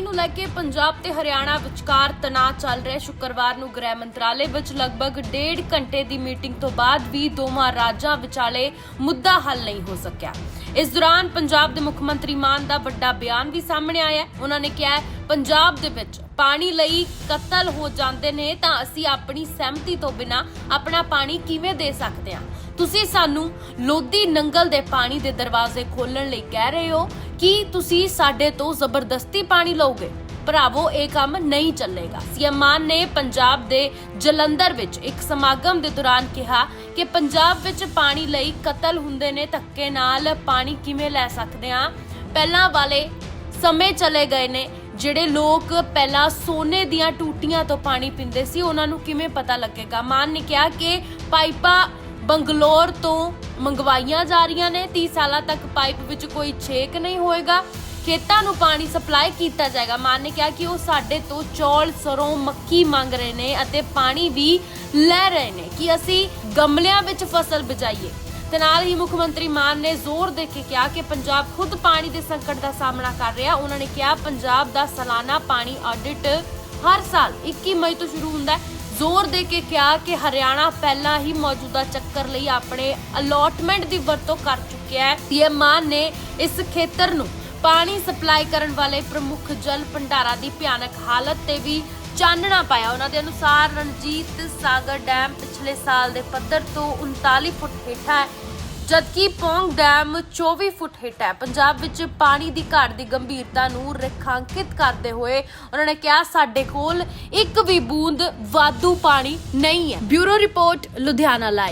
ਪਾਣੀ ਨੂੰ ਲੈ ਕੇ ਪੰਜਾਬ ਤੇ ਹਰਿਆਣਾ ਵਿਚਕਾਰ ਤਣਾਅ ਚੱਲ ਰਿਹਾ। ਸ਼ੁੱਕਰਵਾਰ ਨੂੰ ਗ੍ਰਹਿ ਮੰਤਰਾਲੇ ਵਿੱਚ ਲਗਭਗ ਡੇਢ ਘੰਟੇ ਦੀ ਮੀਟਿੰਗ ਤੋਂ ਬਾਅਦ ਵੀ ਦੋਵਾਂ ਰਾਜਾਂ ਵਿਚਾਲੇ ਮੁੱਦਾ ਹੱਲ ਨਹੀਂ ਹੋ ਸਕਿਆ। ਇਸ ਦੌਰਾਨ ਪੰਜਾਬ ਦੇ ਮੁੱਖ ਮੰਤਰੀ ਮਾਨ ਦਾ ਵੱਡਾ ਬਿਆਨ ਵੀ ਸਾਹਮਣੇ ਆਇਆ। ਉਹਨਾਂ ਨੇ ਕਿਹਾ, ਪੰਜਾਬ ਦੇ ਵਿੱਚ ਪਾਣੀ ਲਈ ਕਤਲ ਹੋ ਜਾਂਦੇ ਨੇ ਤਾਂ ਅਸੀਂ ਆਪਣੀ ਸਹਿਮਤੀ ਤੋਂ ਬਿਨਾ ਆਪਣਾ ਪਾਣੀ ਕਿਵੇਂ ਦੇ ਸਕਦੇ ਹਾਂ? ਤੁਸੀਂ ਸਾਨੂੰ ਲੋਧੀ ਨੰਗਲ ਦੇ ਪਾਣੀ ਦੇ ਦਰਵਾਜ਼ੇ ਖੋਲਣ ਲਈ ਕਹਿ ਰਹੇ ਹੋ। ਕੀ ਤੁਸੀਂ ਸਾਡੇ ਤੋਂ ਜ਼ਬਰਦਸਤੀ ਪਾਣੀ ਲਓਗੇ? ਭਰਾਵੋ, ਇਹ ਕੰਮ ਨਹੀਂ ਚੱਲੇਗਾ। ਸੀਐਮ ਮਾਨ ਨੇ ਪੰਜਾਬ ਦੇ ਜਲੰਧਰ ਵਿੱਚ ਇੱਕ ਸਮਾਗਮ ਦੇ ਦੌਰਾਨ ਕਿਹਾ ਕਿ ਪੰਜਾਬ ਵਿੱਚ ਪਾਣੀ ਲਈ ਕਤਲ ਹੁੰਦੇ ਨੇ, ਧੱਕੇ ਨਾਲ ਪਾਣੀ ਕਿਵੇਂ ਲੈ ਸਕਦੇ ਆ ਪਹਿਲਾਂ ਵਾਲੇ ਸਮੇਂ ਚਲੇ ਗਏ ਨੇ, ਜਿਹੜੇ ਲੋਕ ਪਹਿਲਾਂ ਸੋਨੇ ਦੀਆਂ ਟੂਟੀਆਂ ਤੋਂ ਪਾਣੀ ਪੀਂਦੇ ਸੀ, ਉਹਨਾਂ ਨੂੰ ਕਿਵੇਂ ਪਤਾ ਲੱਗੇਗਾ? ਮਾਨ ਨੇ ਕਿਹਾ ਕਿ ਪਾਈਪਾਂ ਬੰਗਲੌਰ ਤੋਂ ਮੰਗਵਾਈਆਂ ਜਾ ਰਹੀਆਂ ਨੇ। 30 ਸਾਲਾਂ ਤੱਕ ਪਾਈਪ ਵਿੱਚ ਕੋਈ ਛੇਕ ਨਹੀਂ ਹੋਏਗਾ। ਖੇਤਾਂ ਨੂੰ ਪਾਣੀ ਸਪਲਾਈ ਕੀਤਾ ਜਾਏਗਾ। ਮਾਨ ਨੇ ਕਿਹਾ ਕਿ ਉਹ ਸਾਡੇ ਤੋਂ ਚੌਲ, ਸਰੋਂ, ਮੱਕੀ ਮੰਗ ਰਹੇ ਨੇ ਅਤੇ ਪਾਣੀ ਵੀ ਲੈ ਰਹੇ ਨੇ ਕਿ ਅਸੀਂ ਗਮਲਿਆਂ ਵਿੱਚ ਫਸਲ ਬਜਾਈਏ। ਤੇ ਨਾਲ ਹੀ ਮੁੱਖ ਮੰਤਰੀ ਮਾਨ ਨੇ ਜ਼ੋਰ ਦੇ ਕੇ ਕਿਹਾ ਕਿ ਪੰਜਾਬ ਖੁਦ ਪਾਣੀ ਦੇ ਸੰਕਟ ਦਾ ਸਾਹਮਣਾ ਕਰ ਰਿਹਾ। ਉਹਨਾਂ ਨੇ ਕਿਹਾ, ਪੰਜਾਬ ਦਾ ਸਾਲਾਨਾ ਪਾਣੀ ਆਡਿਟ ਹਰ ਸਾਲ 21 ਮਈ ਤੋਂ ਸ਼ੁਰੂ ਹੁੰਦਾ ਹੈ। ਜ਼ੋਰ ਦੇ ਕੇ ਕਿਹਾ ਕਿ ਹਰਿਆਣਾ ਪਹਿਲਾਂ ਹੀ ਮੌਜੂਦਾ ਚੱਕਰ ਲਈ ਆਪਣੇ ਅਲੋਟਮੈਂਟ ਦੀ ਵਰਤੋਂ ਕਰ ਚੁੱਕਿਆ ਹੈ। ਸੀਐਮ ਮਾਨ ਨੇ ਇਸ ਖੇਤਰ ਨੂੰ ਪਾਣੀ ਸਪਲਾਈ ਕਰਨ ਵਾਲੇ ਪ੍ਰਮੁੱਖ ਜਲ ਭੰਡਾਰਾਂ ਦੀ ਭਿਆਨਕ ਹਾਲਤ ਤੇ ਵੀ ਚਾਨਣਾ ਪਾਇਆ। ਉਹਨਾਂ ਦੇ ਅਨੁਸਾਰ ਰਣਜੀਤ ਸਾਗਰ ਡੈਮ ਪਿਛਲੇ ਸਾਲ ਦੇ ਪੱਧਰ ਤੋਂ 39 ਫੁੱਟ ਹੇਠਾਂ ਹੈ। ਜਦਕਿ ਪੌਂਗ ਡੈਮ 24 ਫੁੱਟ ਹਿੱਟ ਹੈ, ਪੰਜਾਬ ਵਿੱਚ ਪਾਣੀ ਦੀ ਘਾਟ ਦੀ ਗੰਭੀਰਤਾ ਨੂੰ ਰੇਖਾਂਕਿਤ ਕਰਦੇ ਹੋਏ ਉਹਨਾਂ ਨੇ ਕਿਹਾ, ਸਾਡੇ ਕੋਲ ਇੱਕ ਵੀ ਬੂੰਦ ਵਾਧੂ ਪਾਣੀ ਨਹੀਂ ਹੈ। Bureau report, Ludhiana live